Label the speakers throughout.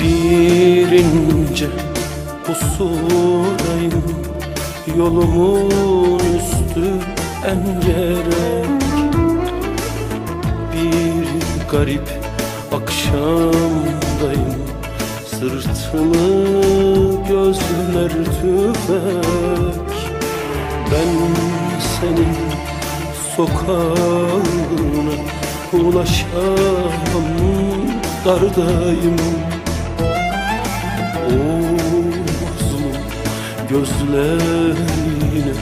Speaker 1: Bir ince pusudayım Yolumun üstü engerek Bir garip akşamdayım Sırtımı gözler tüfek. Ben senin sokağına ulaşamam Dardayım gözlerine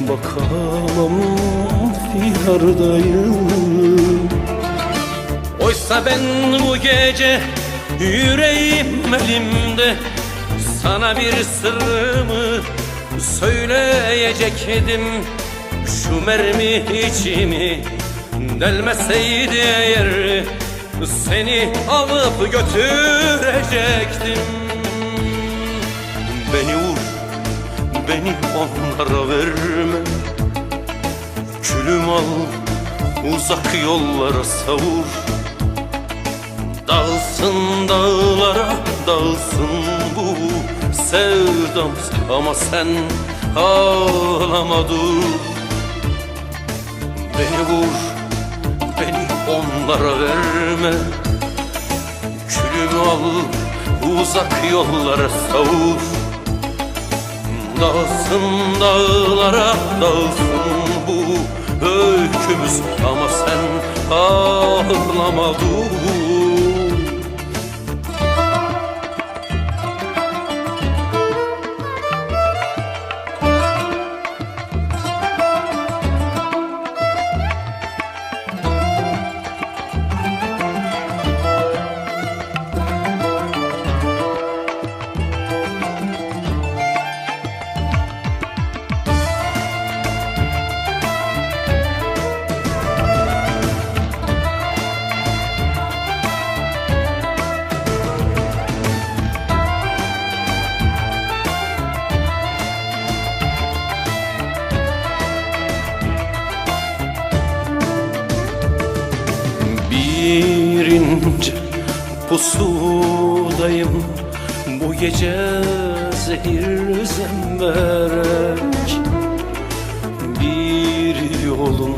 Speaker 1: bakamam Fiyardayım Oysa ben bu gece yüreğim elimde Sana bir sırrımı söyleyecektim. Şu mermi içimi delmeseydi eğer Seni alıp götürecektim. Beni beni onlara verme Külüm al, uzak yollara savur. Dağılsın dağlara, dağılsın bu sevdam. Ama sen ağlama dur. Beni vur, beni onlara verme. Külümü al, uzak yollara savur Dağılsın dağlara, dağılsın bu öykümüz. Ama sen ağlama dur Bir ince pusudayım Bu gece zehir zemberek. Bir yolun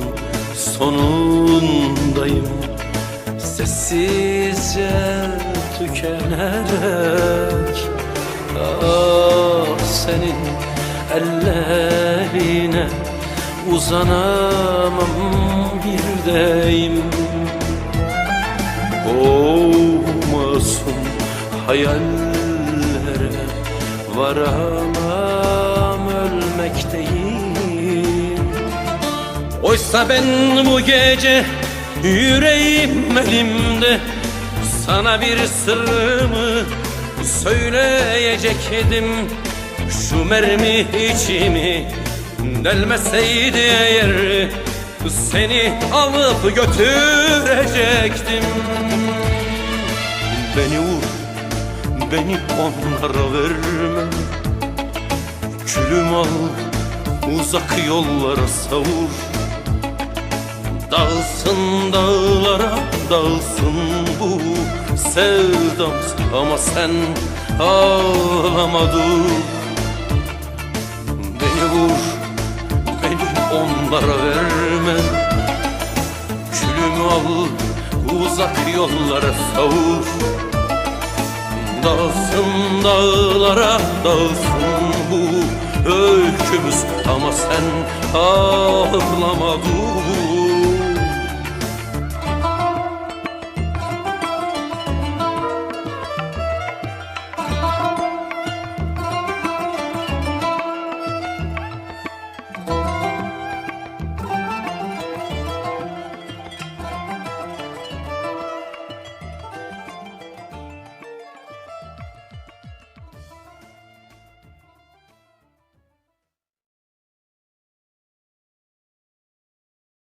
Speaker 1: sonundayım Sessizce tükenerek. Ah senin ellerine uzanamam bir deyim masum hayallere varamam ölmekteyim Oysa ben bu gece yüreğim elimde Sana bir sırrımı söyleyecektim. Şu mermi içimi delmeseydi eğer Seni alıp götürecektim Beni vur, beni onlara verme Külüm al, uzak yollara savur. Dağılsın dağlara, dağılsın bu sevdam Ama sen ağlama dur. Beni vur, beni onlara verme. Külümü al, uzak yollara savur. Dağılsın dağlara, dağılsın bu öykümüz. Ama sen ağlama dur